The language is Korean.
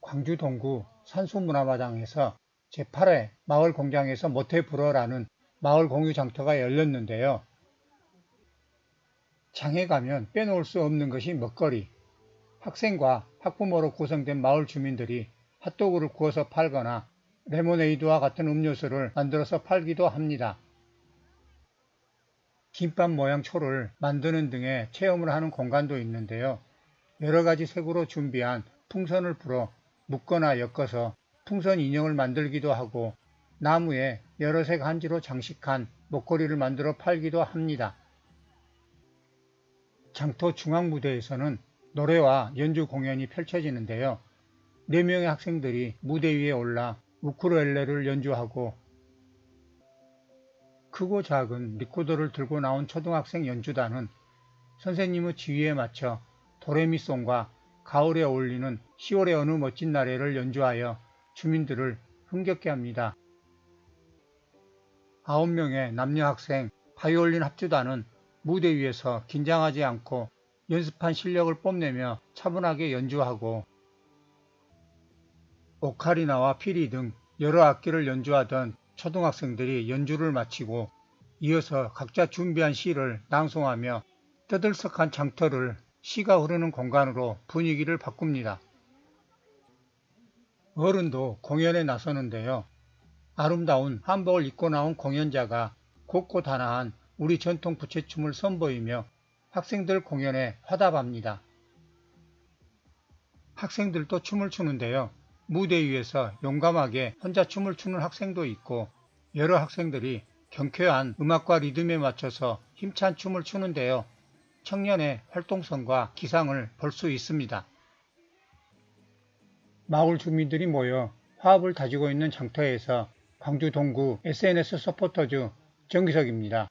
광주 동구 산수문화마당에서 제8회 마을 공장에서 모태 불어라는 마을 공유 장터가 열렸는데요. 장에 가면 빼놓을 수 없는 것이 먹거리. 학생과 학부모로 구성된 마을 주민들이 핫도그를 구워서 팔거나 레모네이드와 같은 음료수를 만들어서 팔기도 합니다. 김밥 모양 초를 만드는 등의 체험을 하는 공간도 있는데요. 여러 가지 색으로 준비한 풍선을 불어 묶거나 엮어서 풍선 인형을 만들기도 하고 나무에 여러 색 한지로 장식한 목걸이를 만들어 팔기도 합니다. 장터 중앙 무대에서는 노래와 연주 공연이 펼쳐지는데요. 4명의 학생들이 무대 위에 올라 우쿠렐레를 연주하고 크고 작은 리코더를 들고 나온 초등학생 연주단은 선생님의 지휘에 맞춰 도레미송과 가을에 어울리는 10월의 어느 멋진 날에를 연주하여 주민들을 흥겹게 합니다. 9명의 남녀 학생 바이올린 합주단은 무대 위에서 긴장하지 않고 연습한 실력을 뽐내며 차분하게 연주하고 오카리나와 피리 등 여러 악기를 연주하던 초등학생들이 연주를 마치고 이어서 각자 준비한 시를 낭송하며 떠들썩한 장터를 시가 흐르는 공간으로 분위기를 바꿉니다. 어른도 공연에 나서는데요. 아름다운 한복을 입고 나온 공연자가 곳곳하나한 우리 전통 부채춤을 선보이며 학생들 공연에 화답합니다. 학생들도 춤을 추는데요. 무대 위에서 용감하게 혼자 춤을 추는 학생도 있고 여러 학생들이 경쾌한 음악과 리듬에 맞춰서 힘찬 춤을 추는데요. 청년의 활동성과 기상을 볼 수 있습니다. 마을 주민들이 모여 화합을 다지고 있는 장터에서 광주 동구 SNS 서포터즈 정기석입니다.